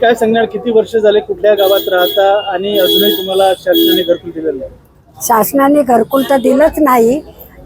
काय सांगणार? किती वर्ष झाले कुठल्या गावात राहता आणि अजूनही तुम्हाला शासनाने घरकुल दिलेलं नाही? शासनाने घरकुल तर दिलंच नाही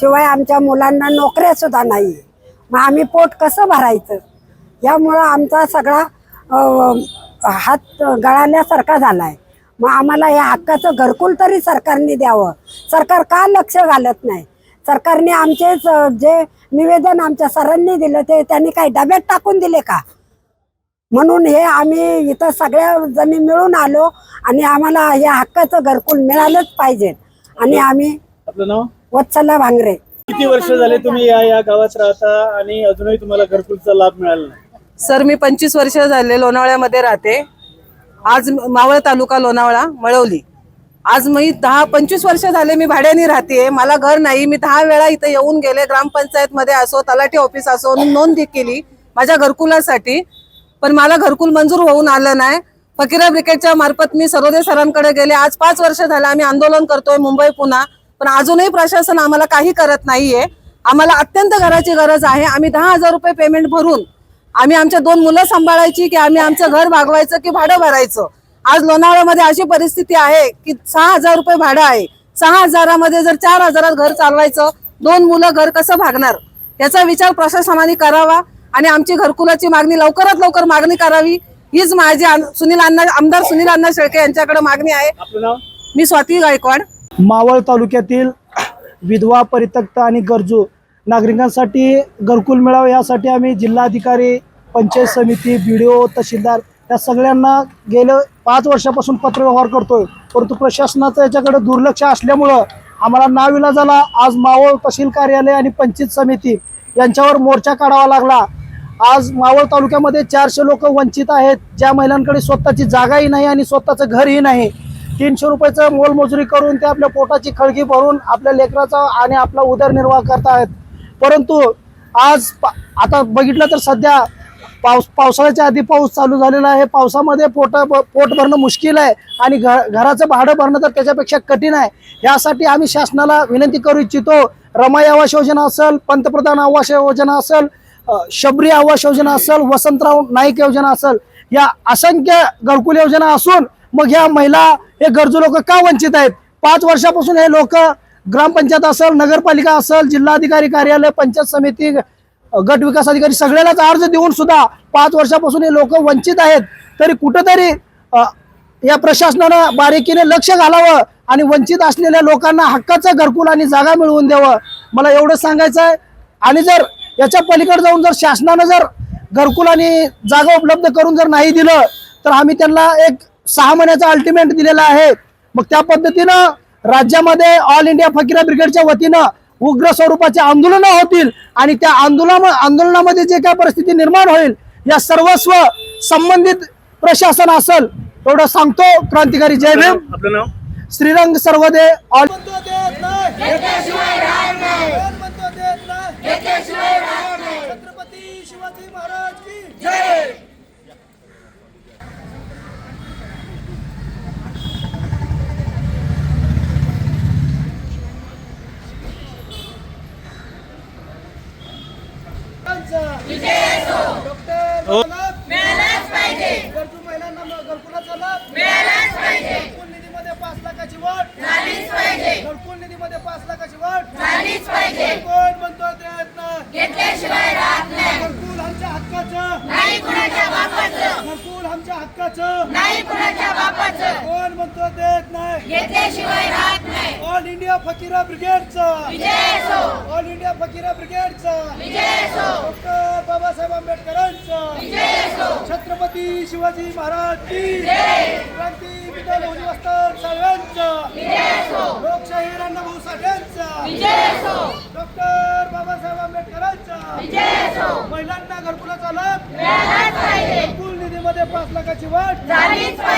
शिवाय आमच्या मुलांना नोकऱ्या सुद्धा नाही. मग आम्ही पोट कसं भरायचं? यामुळं आमचा सगळा अं, हात गळाल्यासारखा झालाय. मग आम्हाला या हक्काचं घरकुल तरी सरकारने द्यावं. सरकार का लक्ष घालत नाही? सरकारने आमचेच अं, जे निवेदन आमच्या सरांनी दिलं ते त्यांनी काही डब्यात टाकून दिले का? म्हणून हे आम्ही इथं सगळ्या जणी मिळून आलो आणि आम्हाला या हक्काचं घरकुल मिळालंच पाहिजे. आणि आम्ही आपलं नाव? वत्सला भांगरे. किती वर्ष झाले तुम्ही या या गावात राहता आणि अजूनही तुम्हाला घरकुलचा लाभ मिळाला नाही? सर मी पंचवीस वर्ष झाले लोणावळ्यामध्ये राहते. आज मावळ तालुका लोणावळा मळवली. आज मी दहा पंचवीस वर्ष झाले मी भाड्याने राहते मला घर नाही. मी दहा वेळा इथं येऊन गेले. ग्रामपंचायत मध्ये असो तलाठी ऑफिस असो नोंद केली माझ्या घरकुलासाठी. पण मला घरकुल मंजूर होऊन आलं नाही. फकीरा ब्रिगेडच्या मार्फत मी सरोदे सरांकडे गेले. आज पाच वर्ष झालं आम्ही आंदोलन करतोय मुंबई पुन्हा पण अजूनही प्रशासन आम्हाला काही करत नाहीये. आम्हाला अत्यंत घराची गरज आहे. आम्ही दहा हजार रुपये पेमेंट भरून आम्ही आमच्या दोन मुलं सांभाळायची की आम्ही आमचं घर भागवायचं की भाडं भरायचं? आज लोणावळ्यामध्ये अशी परिस्थिती आहे की सहा हजार रुपये भाडं आहे. सहा हजारामध्ये जर चार हजारात घर चालवायचं दोन मुलं घर कसं भागणार? याचा विचार प्रशासनाने करावा. आणि आमची घरकुलाची मागणी लवकरात लवकर मागणी करावी. हीच माझी सुनील अण्णा आमदार सुनील अण्णा शेळके यांच्याकडे मागणी आहे. आपलं नाव? मी स्वाती गायकवाड. मावळ तालुक्यातील विधवा परित्यक्त आणि गरजू नागरिकांसाठी घरकुल मिळावं यासाठी आम्ही जिल्हाधिकारी पंचायत समिती बी डी ओ तहसीलदार या सगळ्यांना गेलं पाच वर्षापासून पत्रव्यवहार करतोय. परंतु प्रशासनाचं याच्याकडे दुर्लक्ष असल्यामुळं आम्हाला नाविलाजाला आज मावळ तहसील कार्यालय आणि पंचायत समिती यांच्यावर मोर्चा काढावा लागला. आज मावळ तालुक्यामध्ये चारशे लोक वंचित आहेत. ज्या महिलांकडे स्वतःची जागाही नाही आणि स्वतःचं घरही नाही. तीनशे रुपयाचं मोलमजुरी करून ते आपल्या पोटाची खळगी भरून आपल्या लेकराचा आणि आपला उदरनिर्वाह करतायत. परंतु आज आता बघितलं तर सध्या पाऊस पावसाळ्याच्या आधी पाऊस चालू झालेला आहे. पावसामध्ये पोटा पोट भरणं मुश्किल आहे आणि घ घराचं भाडं भरणं तर त्याच्यापेक्षा कठीण आहे. यासाठी आम्ही शासनाला विनंती करू इच्छितो रमाई आवास योजना असेल पंतप्रधान आवास योजना असेल शबरी आवास योजना असेल वसंतराव नाईक योजना असेल या असंख्य घरकुल योजना असून मग ह्या महिला हे गरजू लोक का वंचित आहेत? पाच वर्षापासून हे लोक ग्रामपंचायत असेल नगरपालिका असेल जिल्हाधिकारी कार्यालय पंचायत समिती गट विकास अधिकारी सगळ्यालाच अर्ज देऊन सुद्धा पाच वर्षापासून हे लोक वंचित आहेत. तरी कुठंतरी या प्रशासनानं बारीकीने लक्ष घालावं आणि वंचित असलेल्या लोकांना हक्काचं घरकुल आणि जागा मिळवून द्यावं. मला एवढं सांगायचं आहे आणि जर याच्या पलीकडे जाऊन जर शासनानं जर घरकुल आणि जागा उपलब्ध करून जर नाही दिलं तर आम्ही त्यांना एक सहा महिन्याचा अल्टिमेट दिलेला आहे. मग त्या पद्धतीनं राज्यामध्ये ऑल इंडिया फकीरा ब्रिगेडच्या वतीनं उग्र स्वरूपाचे आंदोलनं होतील आणि त्या आंदोलन आंदोलनामध्ये जे काय परिस्थिती निर्माण होईल या सर्वस्व संबंधित प्रशासन असेल एवढं सांगतो. क्रांतिकारी जय भीम. आपलं नाव? श्रीरंग सर्वदे ऑल छत्रपती शिवाजी महाराज की जय हो. गरजू महिलांना घरकुलाचा लाभ मिळालाच पाहिजे घरकुल निधीमध्ये पाच लाखाची वाढ झालीच पाहिजे घरकुल निधीमध्ये पाच लाखाची वाढ झालीच पाहिजे कोण म्हणतो देत नाही घेतल्याशिवाय राहत नाही घरकुल आमच्या हक्काचं नाही कुणाच्या बापाचं घरकुल आमच्या हक्काचं नाही कुणाच्या बापाचं कोण नाही. घेतल्याशिवाय राहत नाही. ऑल इंडिया फकीरा ब्रिगेडचा विजय ऑल इंडिया फकीरा ब्रिगेडचा विजय डॉक्टर बाबासाहेब आंबेडकरांचा. छत्रपती शिवाजी महाराज की. क्रांती विठ्ठल उद्ध्वस्त साहेबांचा लोकशाही भाऊ साठ्यांचा. डॉक्टर बाबासाहेब आंबेडकरांचा. महिलांना घरकुलाचा लाभ. घरकुल निधीमध्ये पाच लाखाची वाढ. झालीच पाहिजे.